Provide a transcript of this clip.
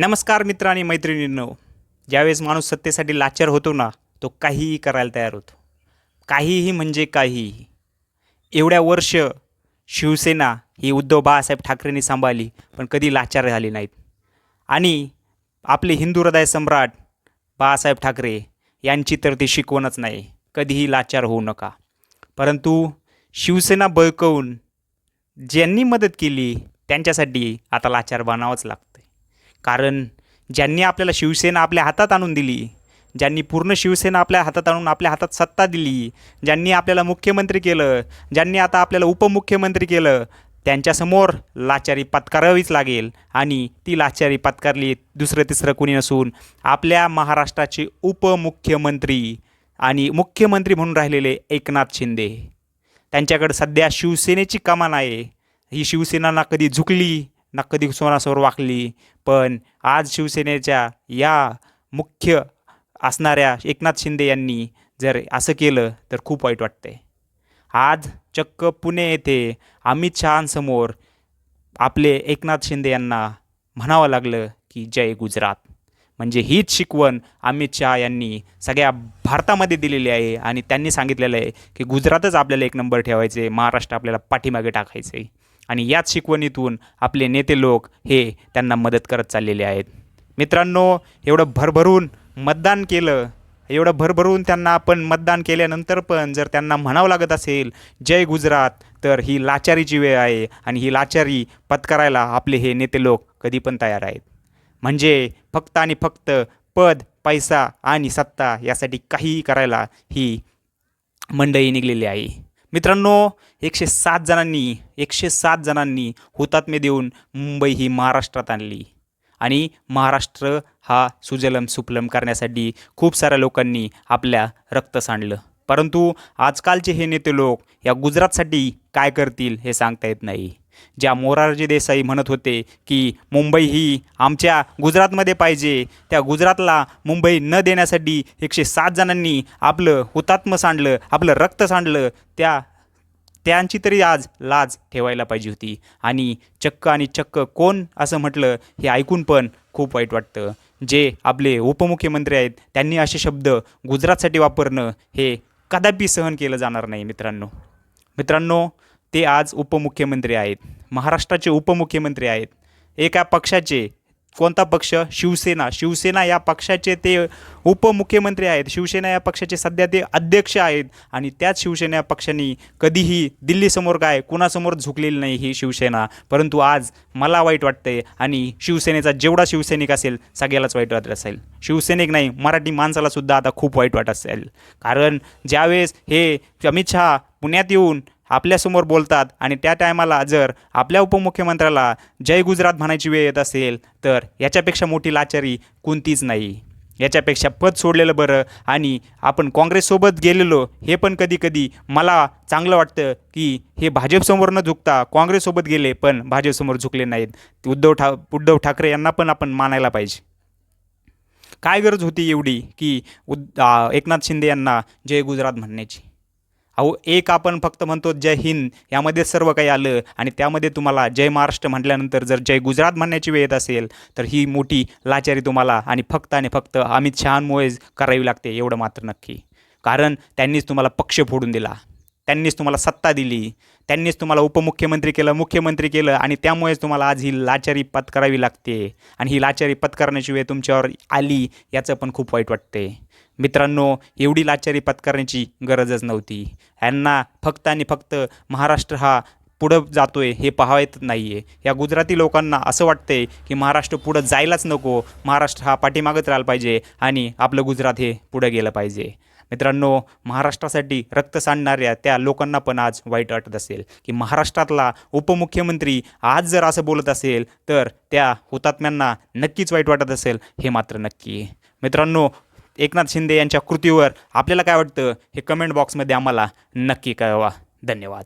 नमस्कार मित्र आणि मैत्रिणींनो. ज्यावेळेस माणूस सत्तेसाठी लाचार होतो ना तो काहीही करायला तयार होतो. काहीही म्हणजे काहीही. एवढ्या वर्ष शिवसेना ही उद्धव बाळासाहेब ठाकरेंनी सांभाळली पण कधी लाचार झाली नाहीत. आणि आपले हिंदू हृदय सम्राट बाळासाहेब ठाकरे यांची तर ती शिकवणच नाही. कधीही लाचार होऊ नका. परंतु शिवसेना बळकवून ज्यांनी मदत केली त्यांच्यासाठी आता लाचार बनावंच लागतं. कारण ज्यांनी आपल्याला शिवसेना आपल्या हातात आणून दिली ज्यांनी पूर्ण शिवसेना आपल्या हातात आणून आपल्या हातात सत्ता दिली ज्यांनी आपल्याला मुख्यमंत्री केलं ज्यांनी आता आपल्याला उपमुख्यमंत्री केलं त्यांच्यासमोर लाचारी पत्करावीच लागेल आणि ती लाचारी पत्कारली दुसरं तिसरं कुणी नसून आपल्या महाराष्ट्राचे उपमुख्यमंत्री आणि मुख्यमंत्री म्हणून राहिलेले एकनाथ शिंदे. त्यांच्याकडे सध्या शिवसेनेची कमान आहे. ही शिवसेनाना कधी झुकली ना कधी सोनासमोर वाकली पण आज शिवसेनेच्या या मुख्य असणाऱ्या एकनाथ शिंदे यांनी जर असं केलं तर खूप वाईट वाटतंय. आज चक्क पुणे येथे अमित शहांसमोर आपले एकनाथ शिंदे यांना म्हणावं लागलं की जय गुजरात. म्हणजे हीच शिकवण अमित शहा यांनी सगळ्या भारतामध्ये दिलेली आहे आणि त्यांनी सांगितलेलं आहे की गुजरातच आपल्याला एक नंबर ठेवायचे महाराष्ट्र आपल्याला पाठीमागे टाकायचं आहे आणि याच शिकवणीतून आपले नेते लोक हे त्यांना मदत करत चाललेले आहेत. मित्रांनो एवढं भरभरून मतदान केलं एवढं भरभरून त्यांना आपण मतदान केल्यानंतर पण जर त्यांना म्हणावं लागत असेल जय गुजरात तर ही लाचारीची वेळ आहे आणि ही लाचारी पत्करायला आपले हे नेते लोक कधी पण तयार आहेत. म्हणजे फक्त आणि फक्त पद पैसा आणि सत्ता यासाठी काहीही करायला ही मंडळी निघलेली आहे. मित्रांनो एकशे सात जणांनी एकशे सात जणांनी हुतात्मे देऊन मुंबई ही महाराष्ट्रात आणली. आणि महाराष्ट्र हा सुजलम सुफलम करण्यासाठी खूप साऱ्या लोकांनी आपल्या रक्त सांडलं परंतु आजकालचे हे नेते लोक या गुजरातसाठी काय करतील हे सांगता येत नाही. ज्या मोरारजी देसाई म्हणत होते की मुंबई ही आमच्या गुजरातमध्ये पाहिजे त्या गुजरातला मुंबई न देण्यासाठी एकशे सात जणांनी आपलं हुतात्म सांडलं आपलं रक्त सांडलं त्या त्यांची तरी आज लाज ठेवायला पाहिजे होती. आणि चक्क आणि चक्क कोण असं म्हटलं हे ऐकून पण खूप वाईट वाटतं. जे आपले उपमुख्यमंत्री आहेत त्यांनी असे शब्द गुजरातसाठी वापरणं हे कदापि सहन केलं जाणार नाही मित्रांनो. मित्रांनो ते आज उपमुख्यमंत्री आहेत. महाराष्ट्राचे उपमुख्यमंत्री आहेत. एका पक्षाचे कोणता पक्ष? शिवसेना. शिवसेना या पक्षाचे ते उपमुख्यमंत्री आहेत. शिवसेना या पक्षाचे सध्या ते अध्यक्ष आहेत. आणि त्याच शिवसेना या पक्षांनी कधीही दिल्लीसमोर काय कुणासमोर झुकलेली नाही ही शिवसेना. परंतु आज मला वाईट वाटते आणि शिवसेनेचा जेवढा शिवसैनिक असेल सगळ्यालाच वाईट वाटत असेल. शिवसैनिक नाही मराठी माणसालासुद्धा आता खूप वाईट वाटत असेल. कारण ज्यावेळेस हे अमित शहा पुण्यात येऊन आपल्यासमोर बोलतात आणि त्या टायमाला जर आपल्या उपमुख्यमंत्र्याला जय गुजरात म्हणायची वेळ येत असेल तर याच्यापेक्षा मोठी लाचारी कोणतीच नाही. याच्यापेक्षा पद सोडलेलं बरं आणि आपण काँग्रेससोबत गेलेलो हे पण कधी कधी मला चांगलं वाटतं की हे भाजपसमोर न झुकता काँग्रेससोबत गेले पण भाजपसमोर झुकले नाहीत. उद्धव ठा उद्धव ठाकरे यांना पण आपण मानायला पाहिजे. काय गरज होती एवढी की उद एकनाथ शिंदे यांना जय गुजरात म्हणण्याची? अहो एक आपण फक्त म्हणतो जय हिंद यामध्ये सर्व काही आलं आणि त्यामध्ये तुम्हाला जय महाराष्ट्र म्हटल्यानंतर जर जय गुजरात म्हणण्याची वेळ येत असेल तर ही मोठी लाचारी तुम्हाला आणि फक्त आणि फक्त अमित शहांमुळेच करावी लागते एवढं मात्र नक्की. कारण त्यांनीच तुम्हाला पक्ष फोडून दिला. त्यांनीच तुम्हाला सत्ता दिली. त्यांनीच तुम्हाला उपमुख्यमंत्री केलं मुख्यमंत्री केलं आणि त्यामुळेच तुम्हाला आज ही लाचारी पत्करावी लागते. आणि ही लाचारी पत्करण्याची वेळ तुमच्यावर आली याचं पण खूप वाईट वाटते. मित्रांनो एवढी लाचारी पत्करण्याची गरजच नव्हती. यांना फक्त आणि फक्त महाराष्ट्र हा पुढं जातो आहे हे पाहायत नाही आहे या गुजराती लोकांना असं वाटतंय की महाराष्ट्र पुढं जायलाच नको महाराष्ट्र हा पाठीमागत राहिला पाहिजे आणि आपलं गुजरात हे पुढं गेलं पाहिजे. मित्रांनो महाराष्ट्रासाठी रक्त सांडणाऱ्या त्या लोकांना पण आज वाईट वाटत असेल की महाराष्ट्रातला उपमुख्यमंत्री आज जर असं बोलत असेल तर त्या हुतात्म्यांना नक्कीच वाईट वाटत असेल हे मात्र नक्की. आहे. मित्रांनो एकनाथ शिंदे यांच्या कृतीवर आपल्याला काय वाटतं हे कमेंट बॉक्समध्ये आम्हाला नक्की कळवा. धन्यवाद.